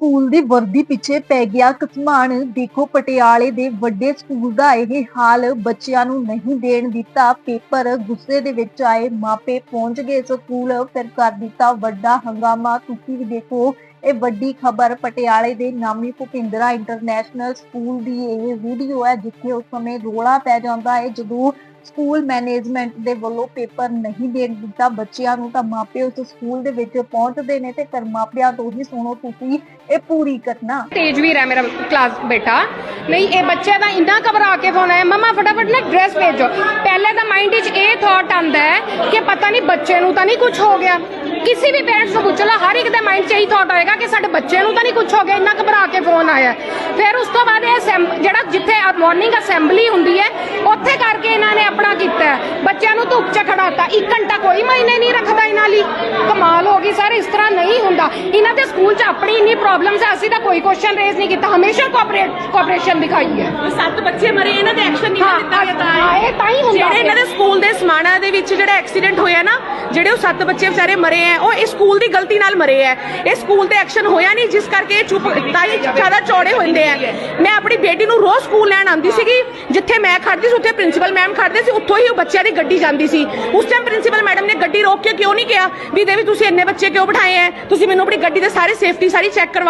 School ਦੀ ਵਰਦੀ ਪਿੱਛੇ ਪੈ ਗਿਆ ਕਸਮਾਨ ਦੇਖੋ ਪਟਿਆਲੇ ਦੇ ਵੱਡੇ ਸਕੂਲ ਦਾ ਇਹ ਹਾਲ ਬੱਚਿਆਂ ਨੂੰ ਨਹੀਂ ਦੇਣ ਦਿੱਤਾ। ਪੇਪਰ ਗੁੱਸੇ ਦੇ ਵਿੱਚ ਆਏ, ਮਾਪੇ ਪਹੁੰਚ ਗਏ ਸਕੂਲ, ਫਿਰ ਕਰ ਦਿੱਤਾ ਵੱਡਾ ਹੰਗਾਮਾ। ਤੁਸੀਂ ਵੀ ਦੇਖੋ, ਇਹ ਵੱਡੀ ਖਬਰ ਪਟਿਆਲੇ ਦੇ ਨਾਮੀ ਭੁਪਿੰਦਰਾ ਇੰਟਰਨੈਸ਼ਨਲ ਸਕੂਲ ਦੀ ਇਹ ਵੀਡੀਓ ਹੈ, ਜਿੱਥੇ ਉਸ ਸਮੇਂ ਰੋਲਾ ਪੈ ਜਾਂਦਾ ਹੈ। ਜਦੋਂ ਸਕੂਲ ਮੈਨੇਜਮੈਂਟ ਦੇ ਵੱਲੋਂ ਪੇਪਰ ਨਹੀਂ ਦੇਣ ਦਿੱਤਾ, ਬੱਚਿਆਂ ਨੂੰ ਤਾਂ ਮਾਪੇ ਉਸ ਸਕੂਲ ਦੇ ਵਿੱਚ ਪਹੁੰਚਦੇ ਨੇ ਤੇ ਫਿਰ ਮਾਪਿਆਂ ਤੋਂ ਹੀ ਸੁਣੋ ਤੁਸੀਂ, ਇਹ ਪੂਰੀ ਘਟਨਾ। ਤੇਜਵੀਰ ਹੈ ਮੇਰਾ ਕਲਾਸ ਬੇਟਾ। ਨਹੀਂ, ਇਹ ਬੱਚੇ ਦਾ ਇੰਨਾ ਘਬਰਾ ਕੇ ਫੋਨ ਆਇਆ ਮਮਾ, ਫਟਾਫਟ ਨਾ ਡਰੈਸ ਭੇਜੋ। ਪਹਿਲੇ ਤਾਂ ਮਾਈਂਡ ਵਿੱਚ ਇਹ ਥਾਟ ਆਂਦਾ ਹੈ ਕਿ ਪਤਾ ਨਹੀਂ ਬੱਚੇ ਨੂੰ ਤਾਂ ਨਹੀਂ ਕੁਝ ਹੋ ਗਿਆ। ਕਿਸੇ ਵੀ ਪੇਰੈਂਟਸ ਨੂੰ ਪੁੱਛ ਲਓ ਹਰ ਇੱਕ ਦੇ ਮਾਈਂਡ 'ਚ ਇਹੀ ਥਾਟ ਹੋਏਗਾ ਕਿ ਸਾਡੇ ਬੱਚੇ ਨੂੰ ਤਾਂ ਨਹੀਂ ਕੁਝ ਹੋ ਗਿਆ, ਇੰਨਾ ਘਬਰਾ ਕੇ ਫੋਨ ਆਇਆ ਫਿਰ ਉਸ ਤੋਂ ਬਾਅਦ ਇਹ ਜਿਹੜਾ ਜਿੱਥੇ ਮਾਰਨਿੰਗ ਅਸੈਂਬਲੀ ਹੁੰਦੀ ਹੈ ਉੱਥੇ ਕਰਕੇ ਇਹਨਾਂ ਨੇ ਆਪਣਾ ਕੀਤਾ ਹੈ। ਬੱਚਿਆਂ ਨੂੰ ਧੁੱਪ 'ਚ ਖੜਾਤਾ 1 ਘੰਟਾ ਕੋਈ ਮਾਇਨੇ ਹੋ ਗਈ ਸਰ ਇਸ ਤਰ੍ਹਾਂ ਨਹੀਂ ਹੁੰਦਾ। ਇਹਨਾਂ ਦੇ ਸਕੂਲ 'ਚ ਆਪਣੀ ਇੰਨੀ ਪ੍ਰੋਬਲਮਸ ਹੈ ਅਸੀਂ ਤਾਂ ਕੋਈ ਕੁਐਸਚਨ ਰੇਜ਼ ਨਹੀਂ ਕੀਤਾ। ਹਮੇਸ਼ਾ ਕੋਆਪਰੇਟ ਕੋਆਪਰੇਸ਼ਨ ਦਿਖਾਈ ਹੈ। ਸੱਤ ਬੱਚੇ ਮਰੇ ਇਹਨਾਂ ਦੇ ਐਕਸ਼ਨ ਨਹੀਂ ਦਿੱਤਾ ਗਿਆ ਤਾਂ ਹਾਂ, ਇਹ ਤਾਂ ਹੀ ਹੁੰਦਾ ਜਿਹੜੇ ਇਹਨਾਂ। ਦੇ ਸਕੂਲ ਦੇ ਸਮਾਣਾ ਦੇ ਵਿੱਚ ਜਿਹੜਾ ਐਕਸੀਡੈਂਟ ਹੋਇਆ ਨਾ ਜਿਹੜੇ ਉਹ ਸੱਤ ਬੱਚੇ ਵਿਚਾਰੇ ਮਰੇ ਆ ਉਹ ਇਸ ਸਕੂਲ ਦੀ ਗਲਤੀ ਨਾਲ ਮਰੇ ਆ। ਇਹ ਸਕੂਲ ਤੇ ਐਕਸ਼ਨ ਹੋਇਆ ਨਹੀਂ ਜਿਸ ਕਰਕੇ ਚੁੱਪ ਤਾਂ ਹੀ ਜ਼ਿਆਦਾ ਚੌੜੇ ਹੁੰਦੇ ਆ। ਮੈਂ ਆਪਣੀ ਬੇਟੀ ਨੂੰ ਰੋਜ਼ ਸਕੂਲ ਲੈਣ ਆਉਂਦੀ ਸੀਗੀ ਜਿੱਥੇ ਮੈਂ ਖੜਦੀ ਸੀ ਉੱਥੇ ਪ੍ਰਿੰਸੀਪਲ ਮੈਮ ਖੜਦੇ ਸੀ ਉੱਥੋਂ ਹੀ ਉਹ ਬੱਚਿਆਂ ਦੀ ਗੱਡੀ ਜਾਂਦੀ ਸੀ। ਉਸ ਟਾਈਮ ਪ੍ਰਿੰਸੀਪਲ ਮੈਡਮ ਨੇ ਗੱਡੀ ਰੋਕ ਕੇ ਕਿਉਂ ਨਹੀਂ ਕਿਹਾ? ਵੀ ਦੇਵੀ ਤੁਸੀਂ ਇੰਨੇ ਬੱਚੇ ਕਿਉਂ ਬਿਠਾਏ ਹੈ ਤੁਸੀਂ ਮੈਨੂੰ ਆਪਣੀ ਗੱਡੀ ਦੇ ਸਾਰੇ ਸੇਫਟੀ ਸਾਰੀ ਚੈੱਕ ਕਰਵਾਓ।